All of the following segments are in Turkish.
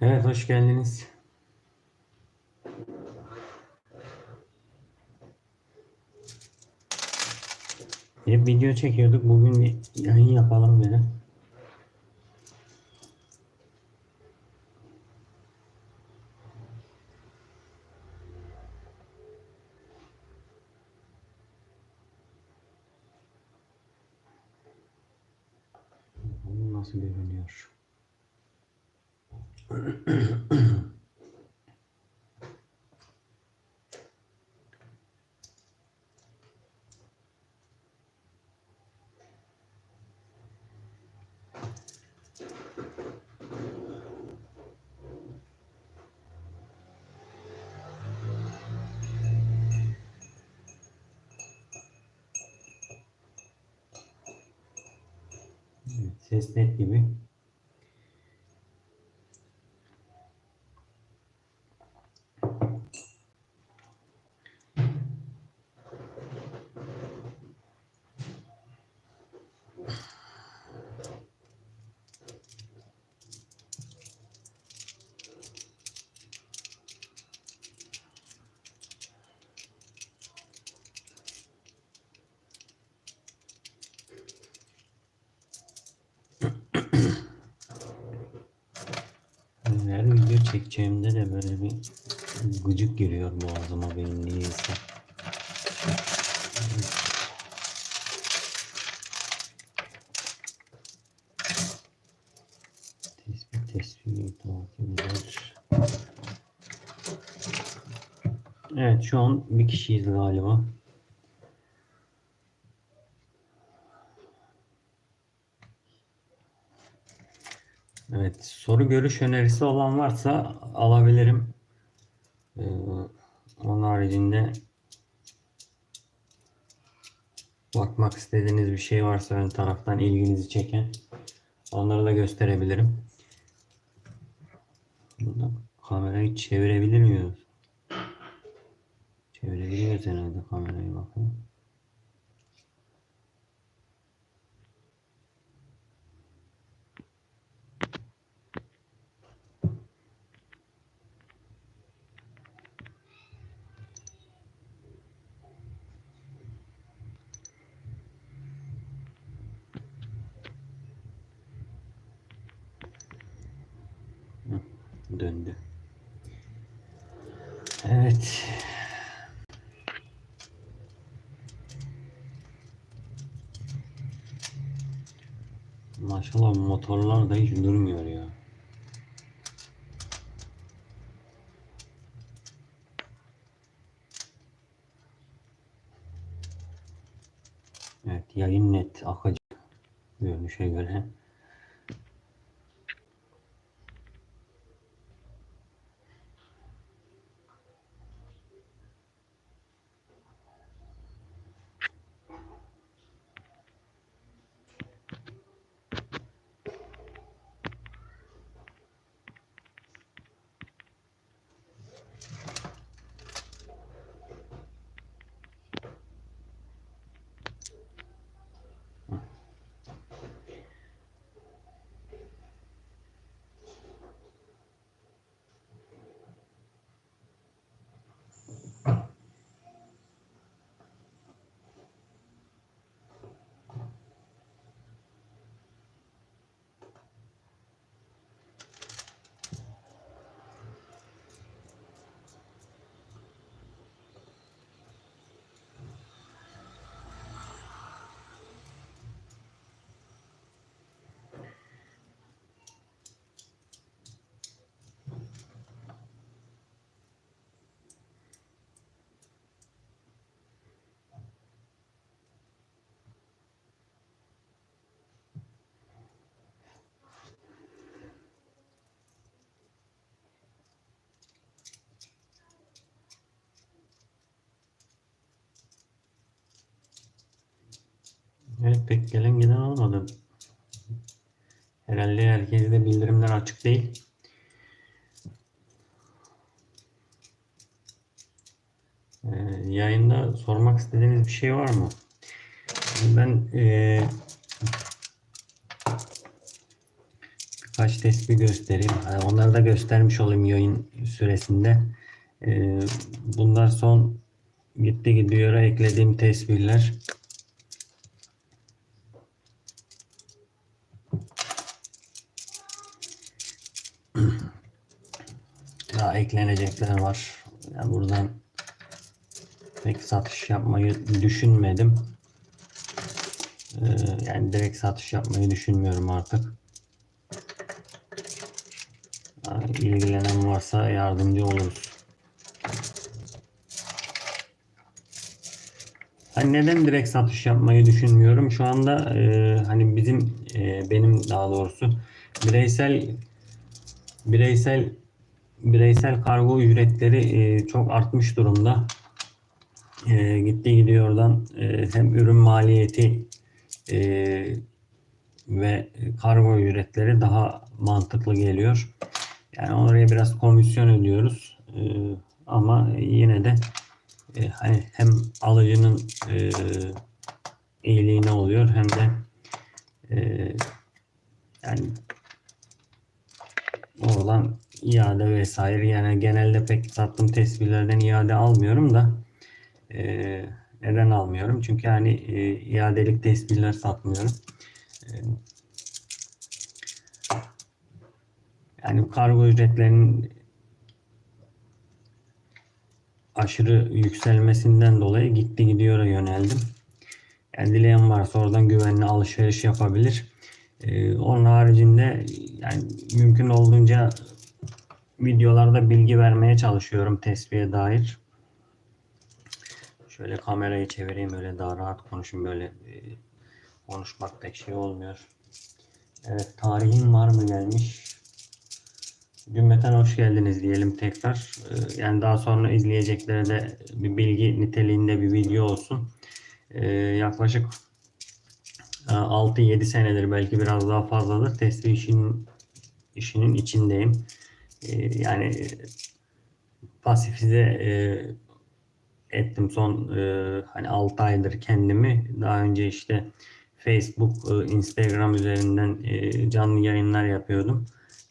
Evet, hoş geldiniz. Hep video çekiyorduk. Bugün bir yayın yapalım dedim. Bakalım Nasıl görünüyor? Net gibi. Her çekeceğimde de böyle bir gıcık giriyor boğazıma benim niyeyse. Tespih tespih takip eder. Evet şu an bir kişiyiz galiba. Evet, soru görüş önerisi olan varsa alabilirim. Ee, onun haricinde bakmak istediğiniz bir şey varsa ön taraftan ilginizi çeken onları da gösterebilirim. Burada kamerayı çevirebilir miyiz? Çevirebiliyoruz herhalde kamerayı bakın. Döndü. Evet. Maşallah motorlar da hiç durmuyor ya. Evet yayın net akıcı görünüşe göre. Pek gelen giden olmadı. Herhalde herkese de bildirimler açık değil. Ee, yayında sormak istediğiniz bir şey var mı? Ben ee, birkaç tespih göstereyim. Onları da göstermiş olayım yayın süresinde. Ee, bunlar son gitti gidiyor eklediğim tesbihler. Daha eklenecekler var. Yani buradan pek satış yapmayı düşünmedim. Ee, yani direkt satış yapmayı düşünmüyorum artık. Yani ilgilenen varsa yardımcı oluruz. Hani neden direkt satış yapmayı düşünmüyorum? Şu anda e, hani bizim e, benim daha doğrusu bireysel bireysel bireysel kargo ücretleri e, çok artmış durumda. E, gitti gidiyordan e, hem ürün maliyeti e, ve kargo ücretleri daha mantıklı geliyor. Yani oraya biraz komisyon ödüyoruz. E, ama yine de e, hani hem alıcının e, iyiliğine oluyor hem de e, yani oradan iade vesaire yani genelde pek sattığım tesbihlerden iade almıyorum da e, neden almıyorum? Çünkü hani e, iadelik tesbihler satmıyorum. E, yani kargo ücretlerinin aşırı yükselmesinden dolayı gitti gidiyor'a yöneldim. Yani dileyen varsa oradan güvenli alışveriş yapabilir. Ee, onun haricinde yani mümkün olduğunca videolarda bilgi vermeye çalışıyorum tesbihe dair. Şöyle kamerayı çevireyim öyle daha rahat konuşayım böyle e, konuşmak pek şey olmuyor. Evet tarihin var mı gelmiş? Cümleten hoş geldiniz diyelim tekrar. Ee, yani daha sonra izleyeceklere de bir bilgi niteliğinde bir video olsun. Ee, yaklaşık 6-7 senedir belki biraz daha fazladır testi işinin işinin içindeyim. Ee, yani pasifize e, ettim son e, hani 6 aydır kendimi. Daha önce işte Facebook, e, Instagram üzerinden canlı yayınlar yapıyordum.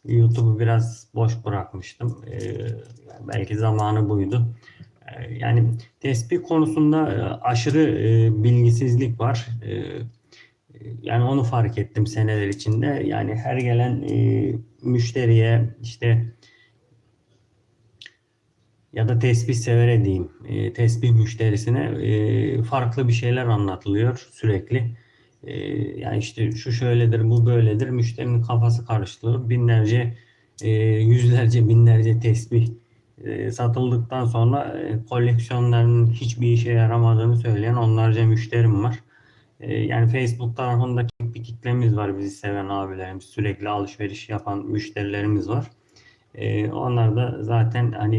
YouTube'u biraz boş bırakmıştım. Ee, belki zamanı buydu. Ee, yani tespih konusunda e, aşırı e, bilgisizlik var. Ee, yani onu fark ettim seneler içinde. Yani her gelen e, müşteriye işte ya da tesbih severe diyeyim, e, tesbih müşterisine e, farklı bir şeyler anlatılıyor sürekli. Ee, yani işte şu şöyledir, bu böyledir. Müşterinin kafası karıştırılıp binlerce, e, yüzlerce, binlerce tesbih e, satıldıktan sonra e, koleksiyonlarının hiçbir işe yaramadığını söyleyen onlarca müşterim var. Yani Facebook tarafındaki bir kitlemiz var bizi seven abilerimiz, sürekli alışveriş yapan müşterilerimiz var. Onlar da zaten hani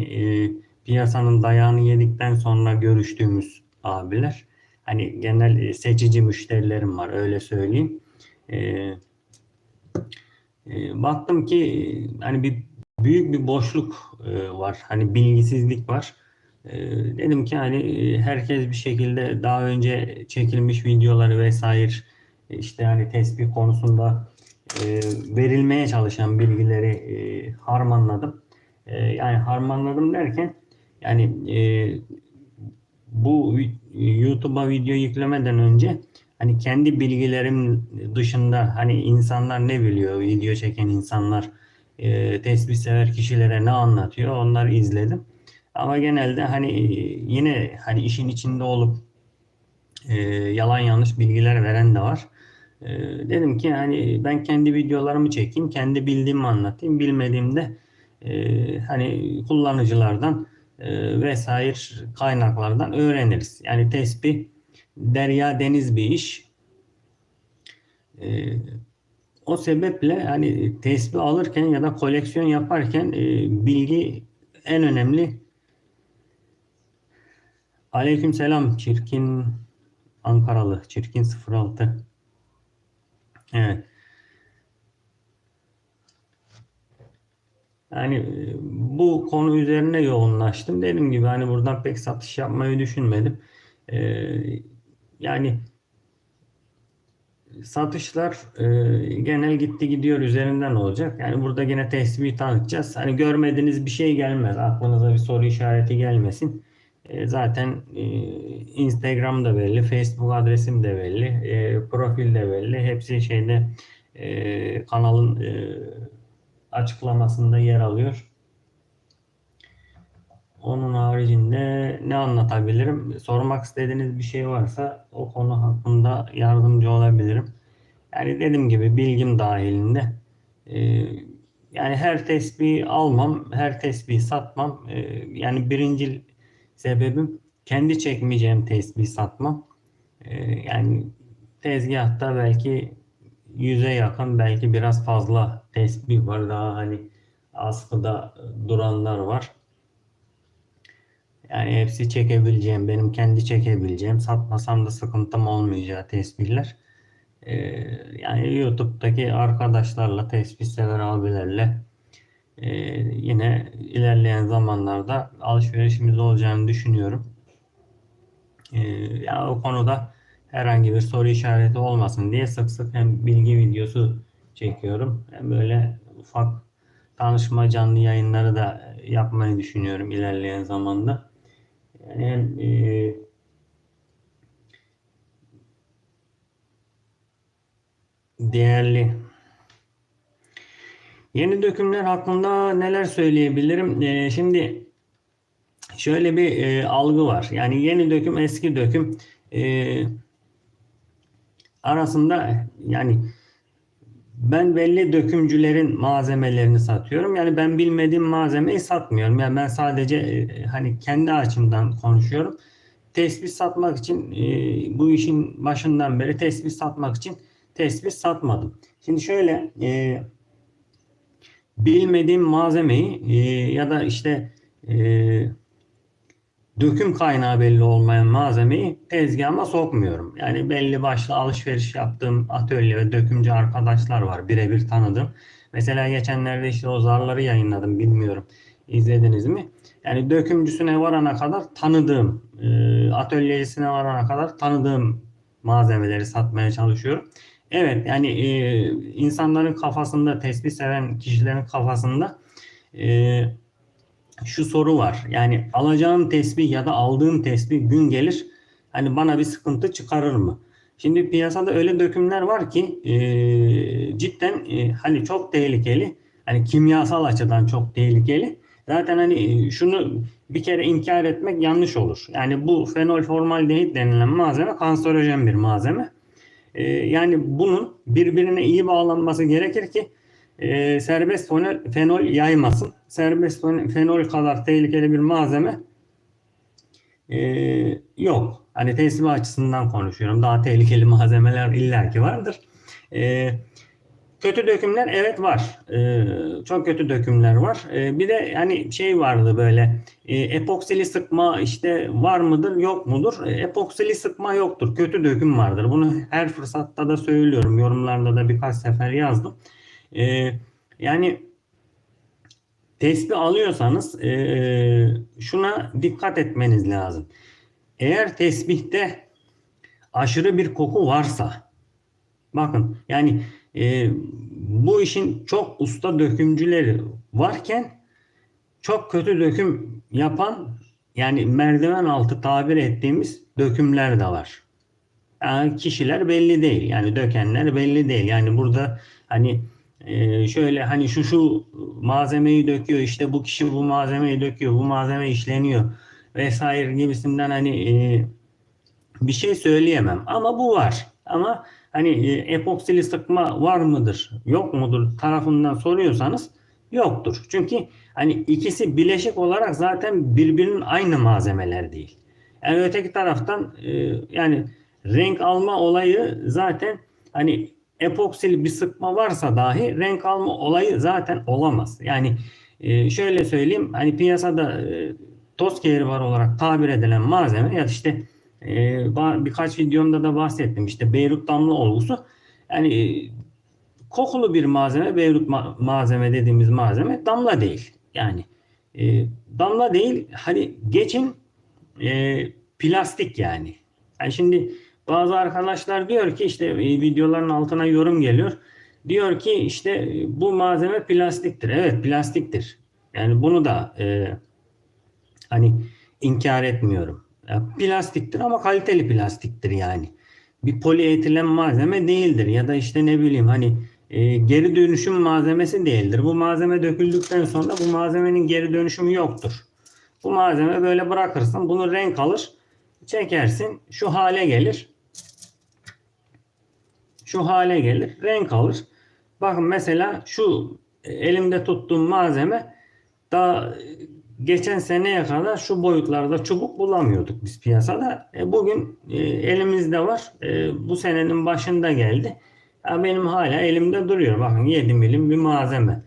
piyasanın dayağını yedikten sonra görüştüğümüz abiler hani genel e, seçici müşterilerim var öyle söyleyeyim. E, e, baktım ki hani bir büyük bir boşluk e, var. Hani bilgisizlik var. E, dedim ki hani e, herkes bir şekilde daha önce çekilmiş videoları vesaire işte hani tespih konusunda e, verilmeye çalışan bilgileri e, harmanladım. E, yani harmanladım derken yani e, bu YouTube'a video yüklemeden önce hani kendi bilgilerim dışında hani insanlar ne biliyor video çeken insanlar e, tesbih sever kişilere ne anlatıyor onları izledim. Ama genelde hani yine hani işin içinde olup e, yalan yanlış bilgiler veren de var. E, dedim ki hani ben kendi videolarımı çekeyim, kendi bildiğimi anlatayım, bilmediğimde e, hani kullanıcılardan e, vesaire kaynaklardan öğreniriz. Yani tespih derya deniz bir iş. E, o sebeple hani tespih alırken ya da koleksiyon yaparken e, bilgi en önemli. Aleyküm selam çirkin Ankaralı çirkin 06 Evet. Yani e, bu konu üzerine yoğunlaştım. Dediğim gibi hani buradan pek satış yapmayı düşünmedim. Ee, yani satışlar e, genel gitti gidiyor üzerinden olacak. Yani burada yine tesbih tanıtacağız. Hani görmediğiniz bir şey gelmez. Aklınıza bir soru işareti gelmesin. E, zaten e, Instagram da belli, Facebook adresim de belli, e, profil de belli. Hepsi şeyde e, kanalın e, açıklamasında yer alıyor. Onun haricinde ne anlatabilirim? Sormak istediğiniz bir şey varsa o konu hakkında yardımcı olabilirim. Yani dediğim gibi bilgim dahilinde. Ee, yani her tesbih almam, her tesbih satmam. Ee, yani birinci sebebim kendi çekmeyeceğim tesbih satmam. Ee, yani tezgahta belki yüze yakın belki biraz fazla tesbih var. Daha hani askıda duranlar var. Yani hepsi çekebileceğim, benim kendi çekebileceğim, satmasam da sıkıntım olmayacağı tesbihler. Ee, yani YouTube'daki arkadaşlarla, tesbih sever abilerle e, yine ilerleyen zamanlarda alışverişimiz olacağını düşünüyorum. Ee, ya o konuda herhangi bir soru işareti olmasın diye sık sık hem bilgi videosu çekiyorum hem böyle ufak tanışma canlı yayınları da yapmayı düşünüyorum ilerleyen zamanda. Yani hem e, değerli yeni dökümler hakkında neler söyleyebilirim? E, şimdi şöyle bir e, algı var. Yani yeni döküm eski döküm e, arasında yani ben belli dökümcülerin malzemelerini satıyorum. Yani ben bilmediğim malzemeyi satmıyorum. Yani ben sadece e, hani kendi açımdan konuşuyorum. Tespih satmak için e, bu işin başından beri tespih satmak için tespih satmadım. Şimdi şöyle e, bilmediğim malzemeyi ya da işte e, döküm kaynağı belli olmayan malzemeyi tezgahıma sokmuyorum. Yani belli başlı alışveriş yaptığım atölye ve dökümcü arkadaşlar var. Birebir tanıdım. Mesela geçenlerde işte o zarları yayınladım. Bilmiyorum izlediniz mi? Yani dökümcüsüne varana kadar tanıdığım, e, atölyecisine varana kadar tanıdığım malzemeleri satmaya çalışıyorum. Evet yani e, insanların kafasında, tespih seven kişilerin kafasında e, şu soru var. Yani alacağım tesbih ya da aldığım tesbih gün gelir hani bana bir sıkıntı çıkarır mı? Şimdi piyasada öyle dökümler var ki e, cidden e, hani çok tehlikeli. Hani kimyasal açıdan çok tehlikeli. Zaten hani şunu bir kere inkar etmek yanlış olur. Yani bu fenol formaldehit denilen malzeme kanserojen bir malzeme. E, yani bunun birbirine iyi bağlanması gerekir ki e, serbest fenol, yaymasın. Serbest fenol kadar tehlikeli bir malzeme e, yok. Hani teslim açısından konuşuyorum. Daha tehlikeli malzemeler illaki vardır. E, kötü dökümler evet var. E, çok kötü dökümler var. E, bir de hani şey vardı böyle e, epoksili sıkma işte var mıdır yok mudur? E, epoksili sıkma yoktur. Kötü döküm vardır. Bunu her fırsatta da söylüyorum. Yorumlarda da birkaç sefer yazdım. E, yani tespih alıyorsanız e, şuna dikkat etmeniz lazım. Eğer tesbihte aşırı bir koku varsa bakın yani e, bu işin çok usta dökümcüleri varken çok kötü döküm yapan yani merdiven altı tabir ettiğimiz dökümler de var. Yani kişiler belli değil. Yani dökenler belli değil. Yani burada hani e, şöyle hani şu şu malzemeyi döküyor işte bu kişi bu malzemeyi döküyor bu malzeme işleniyor vesaire gibisinden hani e, bir şey söyleyemem. Ama bu var. Ama hani e, epoksili sıkma var mıdır yok mudur tarafından soruyorsanız yoktur. Çünkü hani ikisi bileşik olarak zaten birbirinin aynı malzemeler değil. Yani öteki taraftan e, yani renk alma olayı zaten hani epoksili bir sıkma varsa dahi renk alma olayı zaten olamaz. Yani e, şöyle söyleyeyim hani piyasada e, toz var olarak tabir edilen malzeme ya işte e, birkaç videomda da bahsettim işte Beyrut damla olgusu Yani e, kokulu bir malzeme, Beyrut ma- malzeme dediğimiz malzeme damla değil. Yani e, damla değil, hani geçin e, plastik yani. yani. Şimdi bazı arkadaşlar diyor ki işte e, videoların altına yorum geliyor. Diyor ki işte e, bu malzeme plastiktir. Evet plastiktir. Yani bunu da e, hani inkar etmiyorum. Ya, plastiktir ama kaliteli plastiktir yani. Bir polietilen malzeme değildir ya da işte ne bileyim hani e, geri dönüşüm malzemesi değildir. Bu malzeme döküldükten sonra bu malzemenin geri dönüşümü yoktur. Bu malzeme böyle bırakırsın. Bunu renk alır. Çekersin. Şu hale gelir. Şu hale gelir. Renk alır. Bakın mesela şu elimde tuttuğum malzeme daha geçen seneye kadar şu boyutlarda çubuk bulamıyorduk biz piyasada. E, bugün e, elimizde var. E, bu senenin başında geldi. Ya benim hala elimde duruyor. Bakın 7 milim bir malzeme.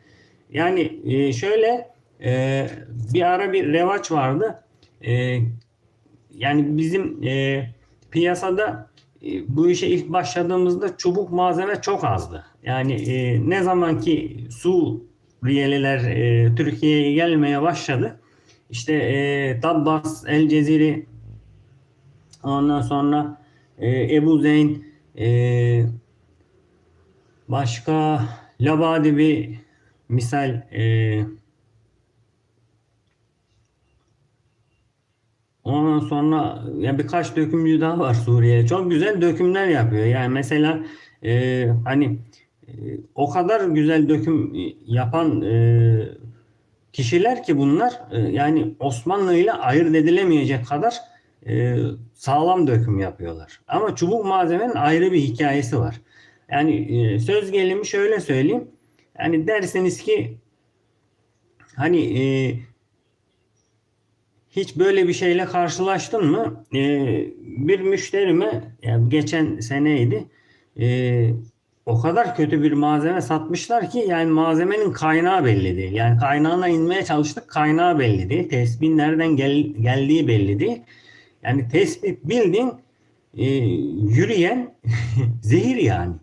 Yani e, şöyle e, bir ara bir revaç vardı. E, yani bizim e, piyasada e, bu işe ilk başladığımızda çubuk malzeme çok azdı. Yani e, ne zaman ki Suriyeliler e, Türkiye'ye gelmeye başladı. İşte e, Tabbas, El Ceziri, ondan sonra e, Ebu Zeyn, e, başka Labadi bir misal e, Ondan sonra ya birkaç dökümcü daha var Suriye. Çok güzel dökümler yapıyor. Yani mesela e, hani e, o kadar güzel döküm yapan e, kişiler ki bunlar e, yani Osmanlı ile ayırt edilemeyecek kadar e, sağlam döküm yapıyorlar. Ama çubuk malzemenin ayrı bir hikayesi var. Yani e, söz gelimi şöyle söyleyeyim. Yani derseniz ki hani e, hiç böyle bir şeyle karşılaştın mı? Ee, bir müşterime yani geçen seneydi. Ee, o kadar kötü bir malzeme satmışlar ki yani malzemenin kaynağı belli değil. Yani kaynağına inmeye çalıştık kaynağı belli değil. Tespihin nereden gel, geldiği belli değil. Yani tespit bildiğin e, yürüyen zehir yani.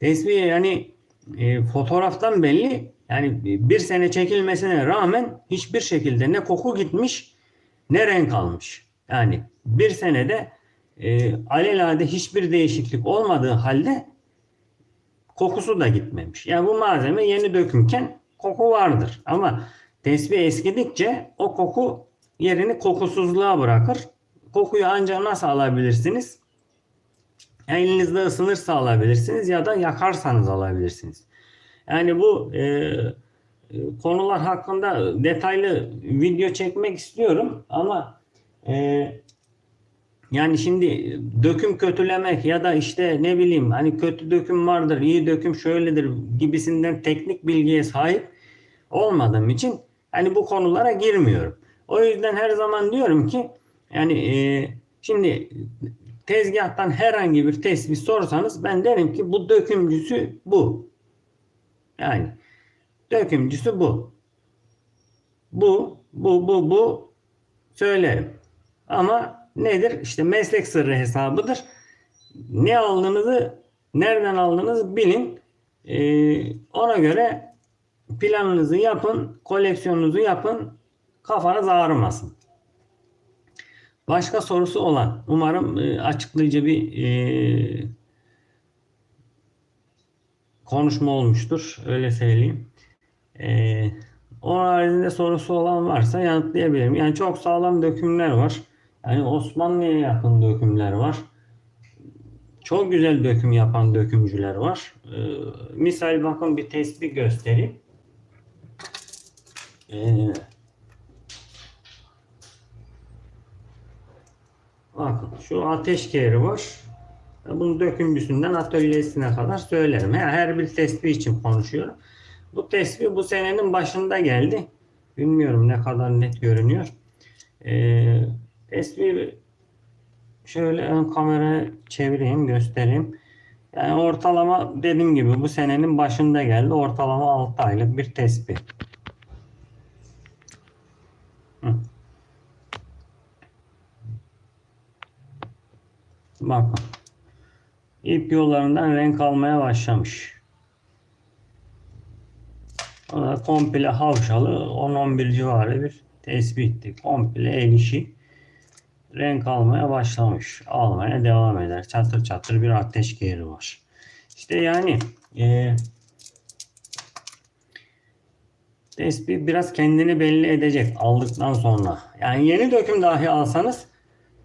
Tespih yani e, fotoğraftan belli yani bir sene çekilmesine rağmen hiçbir şekilde ne koku gitmiş ne renk almış. Yani bir senede e, alelade hiçbir değişiklik olmadığı halde kokusu da gitmemiş. Yani bu malzeme yeni dökümken koku vardır. Ama tesbih eskidikçe o koku yerini kokusuzluğa bırakır. Kokuyu ancak nasıl alabilirsiniz? Elinizde ısınırsa alabilirsiniz ya da yakarsanız alabilirsiniz. Yani bu e, konular hakkında detaylı video çekmek istiyorum ama e, yani şimdi döküm kötülemek ya da işte ne bileyim hani kötü döküm vardır, iyi döküm şöyledir gibisinden teknik bilgiye sahip olmadığım için hani bu konulara girmiyorum. O yüzden her zaman diyorum ki yani e, şimdi tezgahtan herhangi bir tespih sorsanız ben derim ki bu dökümcüsü bu. Yani Dökümcüsü bu. Bu, bu, bu, bu söylerim. Ama nedir? İşte meslek sırrı hesabıdır. Ne aldığınızı, nereden aldığınızı bilin. Ee, ona göre planınızı yapın, koleksiyonunuzu yapın. Kafanız ağrımasın. Başka sorusu olan, umarım e, açıklayıcı bir e, konuşma olmuştur. Öyle söyleyeyim. Ee, onun haricinde sorusu olan varsa yanıtlayabilirim. Yani çok sağlam dökümler var. Yani Osmanlı'ya yakın dökümler var. Çok güzel döküm yapan dökümcüler var. Ee, misal bakın bir tespih göstereyim. Ee, bakın şu ateş keri var. Bunun dökümcüsünden atölyesine kadar söylerim. Her bir tespih için konuşuyorum. Bu tesbih bu senenin başında geldi. Bilmiyorum ne kadar net görünüyor. Ee, tesbih şöyle ön kamera çevireyim göstereyim. Yani ortalama dediğim gibi bu senenin başında geldi. Ortalama 6 aylık bir tesbih. Hı. Bakın. ip yollarından renk almaya başlamış. Komple havşalı 10-11 civarı bir tespitti. Komple el işi renk almaya başlamış. Almaya devam eder. Çatır çatır bir ateş geri var. İşte yani e, tespih biraz kendini belli edecek aldıktan sonra. Yani yeni döküm dahi alsanız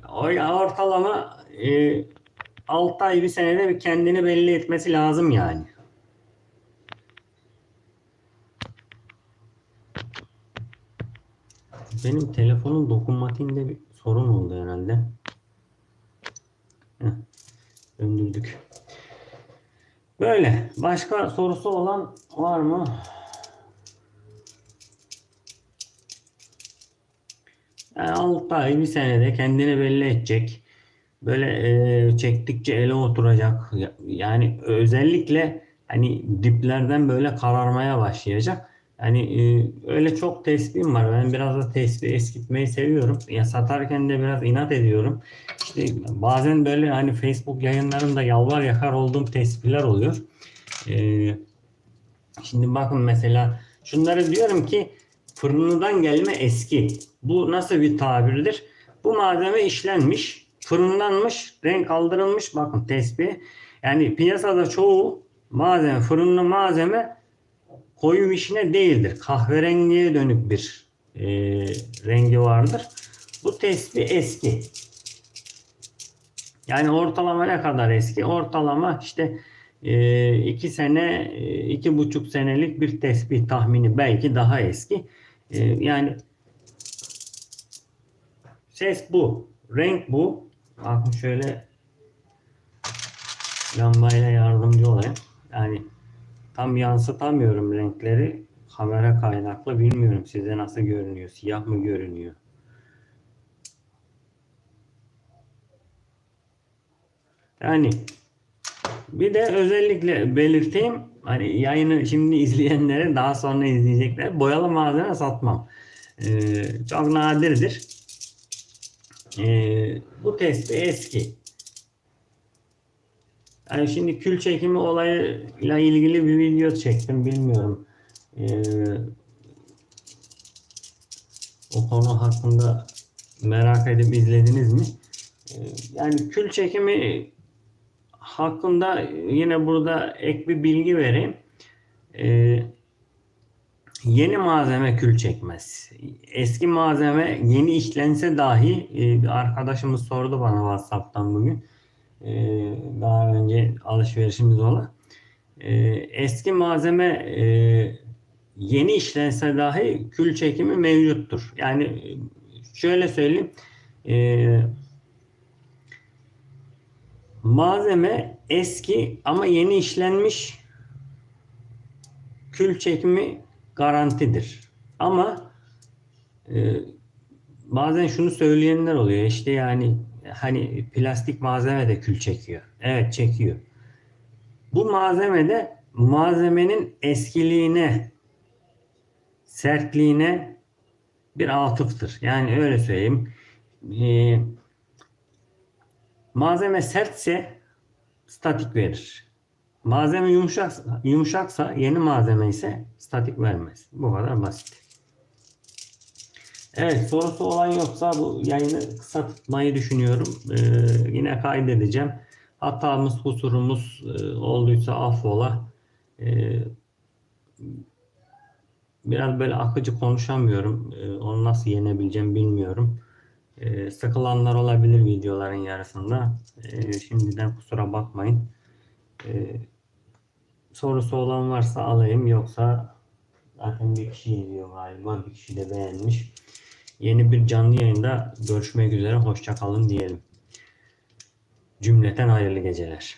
o ortalama e, 6 ay bir senede bir kendini belli etmesi lazım yani. Benim telefonun dokunmatiğinde bir sorun oldu herhalde. Heh, döndürdük. Böyle. Başka sorusu olan var mı? Yani 6 ay bir senede kendini belli edecek. Böyle e, çektikçe ele oturacak. Ya- Yani özellikle hani diplerden böyle kararmaya başlayacak. Yani e, öyle çok tespihim var. Ben biraz da tesbih eskitmeyi seviyorum. Ya satarken de biraz inat ediyorum. İşte bazen böyle hani Facebook yayınlarında yalvar yakar olduğum tespihler oluyor. E, Şimdi bakın mesela şunları diyorum ki fırınından gelme eski. Bu nasıl bir tabirdir? Bu malzeme işlenmiş, fırınlanmış, renk kaldırılmış. Bakın tespih. Yani piyasada çoğu malzeme, fırınlı malzeme koyu vişne değildir. Kahverengiye dönük bir e, rengi vardır. Bu tespih eski. Yani ortalama ne kadar eski? Ortalama işte e, iki sene, e, iki buçuk senelik bir tespih tahmini belki daha eski. E, yani ses bu, renk bu. Bakın şöyle lambayla yardımcı olayım. Yani tam yansıtamıyorum renkleri. Kamera kaynaklı bilmiyorum size nasıl görünüyor. Siyah mı görünüyor? Yani bir de özellikle belirteyim hani yayını şimdi izleyenlere daha sonra izleyecekler boyalı malzeme satmam. Ee, çok nadirdir. Ee, bu tespih eski. Yani şimdi kül çekimi olayıyla ilgili bir video çektim bilmiyorum. Ee, o konu hakkında merak edip izlediniz mi? Ee, yani kül çekimi hakkında yine burada ek bir bilgi vereyim. Ee, yeni malzeme kül çekmez. Eski malzeme yeni işlense dahi e, bir arkadaşımız sordu bana WhatsApp'tan bugün. Ee, daha önce alışverişimiz olan. Ee, eski malzeme e, yeni işlense dahi kül çekimi mevcuttur. Yani e, şöyle söyleyeyim. Eee Malzeme eski ama yeni işlenmiş kül çekimi garantidir. Ama e, bazen şunu söyleyenler oluyor işte yani hani plastik malzeme de kül çekiyor. Evet çekiyor. Bu malzeme de malzemenin eskiliğine, sertliğine bir atıftır. Yani öyle söyleyeyim. Eee Malzeme sertse statik verir. Malzeme yumuşak, yumuşaksa yeni malzeme ise statik vermez. Bu kadar basit. Evet sorusu olan yoksa bu yayını kısa tutmayı düşünüyorum. Ee, yine kaydedeceğim. Hatamız, kusurumuz e, olduysa affola. Ee, biraz böyle akıcı konuşamıyorum. Ee, onu nasıl yenebileceğim bilmiyorum. Ee, sıkılanlar olabilir videoların yarısında. Ee, şimdiden kusura bakmayın. Ee, sorusu olan varsa alayım yoksa zaten bir kişi izliyor galiba. Bir kişi de beğenmiş. Yeni bir canlı yayında görüşmek üzere. Hoşça kalın diyelim. Cümleten hayırlı geceler.